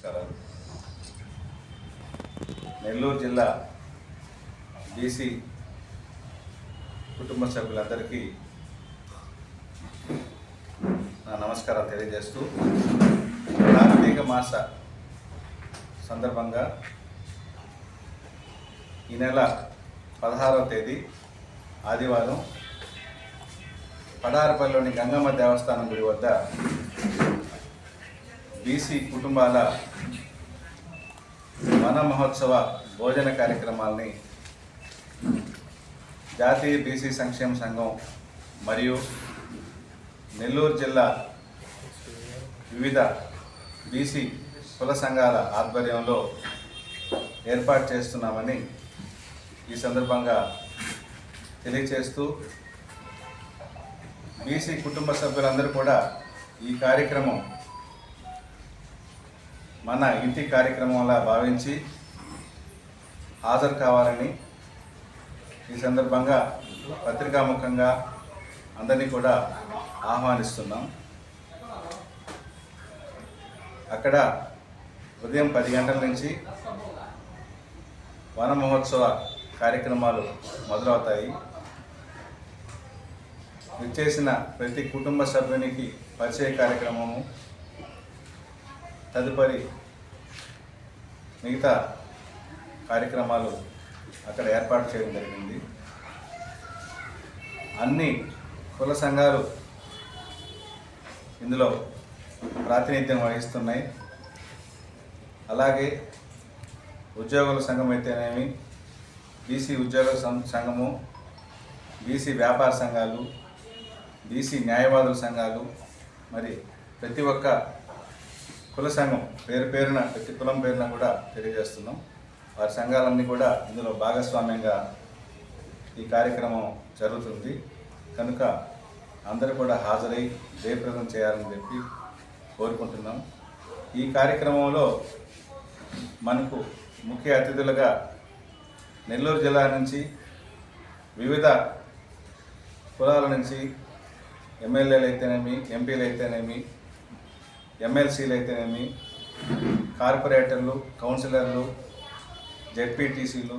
నమస్కారాలు నెల్లూరు జిల్లా బీసీ కుటుంబ సభ్యులందరికీ నా నమస్కారాలు తెలియజేస్తూ కార్తీక మాస సందర్భంగా ఈ నెల పదహారవ తేదీ ఆదివారం పడారపల్లిలోని గంగమ్మ దేవస్థానం గుడి వద్ద బీసీ కుటుంబాల వన మహోత్సవ భోజన కార్యక్రమాల్ని జాతీయ బీసీ సంక్షేమ సంఘం మరియు నెల్లూరు జిల్లా వివిధ బీసీ కుల సంఘాల ఆధ్వర్యంలో ఏర్పాటు చేస్తున్నామని ఈ సందర్భంగా తెలియచేస్తూ బీసీ కుటుంబ సభ్యులందరూ కూడా ఈ కార్యక్రమం మన ఇంటి కార్యక్రమంలా భావించి హాజరు కావాలని ఈ సందర్భంగా పత్రికాముఖంగా అందరినీ కూడా ఆహ్వానిస్తున్నాం. అక్కడ ఉదయం పది గంటల నుంచి వన మహోత్సవ కార్యక్రమాలు మొదలవుతాయి. విచ్చేసిన ప్రతి కుటుంబ సభ్యునికి పరిచయ కార్యక్రమము తదుపరి మిగతా కార్యక్రమాలు అక్కడ ఏర్పాటు చేయడం జరిగింది. అన్ని కుల సంఘాలు ఇందులో ప్రాతినిధ్యం వహిస్తున్నాయి. అలాగే ఉద్యోగుల సంఘం అయితేనేమి బీసీ ఉద్యోగుల సంఘము బీసీ వ్యాపార సంఘాలు బీసీ న్యాయవాదుల సంఘాలు మరి ప్రతి ఒక్క కుల సంఘం పేరు పేరున ప్రతి కులం పేరున కూడా తెలియజేస్తున్నాం. వారి సంఘాలన్నీ కూడా ఇందులో భాగస్వామ్యంగా ఈ కార్యక్రమం జరుగుతుంది. కనుక అందరూ కూడా హాజరై జయప్రదం చేయాలని చెప్పి కోరుకుంటున్నాం. ఈ కార్యక్రమంలో మనకు ముఖ్య అతిథులుగా నెల్లూరు జిల్లా నుంచి వివిధ కులాల నుంచి ఎమ్మెల్యేలు అయితేనేమి ఎంపీలు అయితేనేమి ఎమ్మెల్సీలు అయితేనేమి కార్పొరేటర్లు కౌన్సిలర్లు జెడ్పీటీసీలు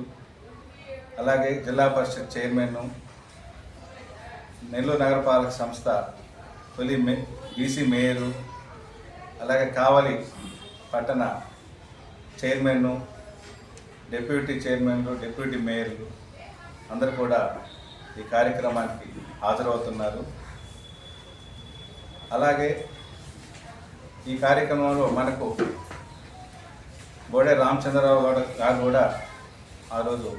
అలాగే జిల్లా పరిషత్ చైర్మన్ నెల్లూరు నగరపాలక సంస్థ తొలి మే బీసీ మేయరు అలాగే కావలి పట్టణ చైర్మన్ డిప్యూటీ చైర్మన్లు డిప్యూటీ మేయర్లు అందరు కూడా ఈ కార్యక్రమానికి హాజరవుతున్నారు. అలాగే ఈ కార్యక్రమంలో మనకు బోడే రామచంద్రరావు గారు గారు కూడా ఆ రోజు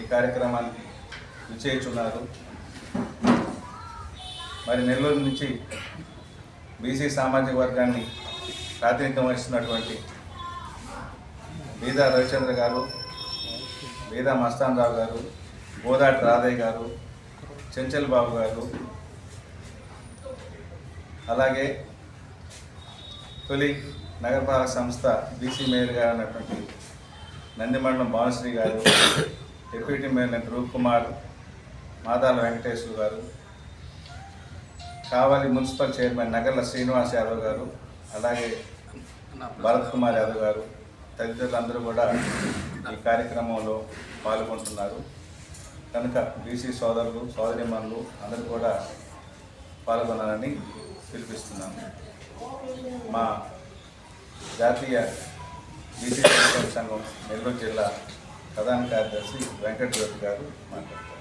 ఈ కార్యక్రమానికి విచ్చేయుచున్నారు. మరి నెల్లూరు నుంచి బీసీ సామాజిక వర్గాన్ని ప్రాతినిధ్యం వహిస్తున్నటువంటి బీదా రవిచంద్ర గారు బీదా మస్తాన్ రావు గారు గోదాటి రాధయ్య గారు చెంచల్ బాబు గారు అలాగే తొలి నగరపాలక సంస్థ బీసీ మేయర్ గారు అన్నటువంటి Nandimandalam Bhanusri garu deputy mayor Roop Kumar Madala Venkateswara garu Kavali municipal chairman Nagarla Srinivas Yadav garu అలాగే భరత్ కుమార్ యాదవ్ గారు తదితరులందరూ కూడా ఈ కార్యక్రమంలో పాల్గొంటున్నారు. కనుక బీసీ సోదరులు సోదరిమణులు అందరూ కూడా పాల్గొనాలని పిలిపిస్తున్నాను. మా జాతీయ బీసీ సంఘం నెల్లూరు జిల్లా ప్రధాన కార్యదర్శి వెంకట జ్యోతి గారు మాట్లాడుతున్నారు.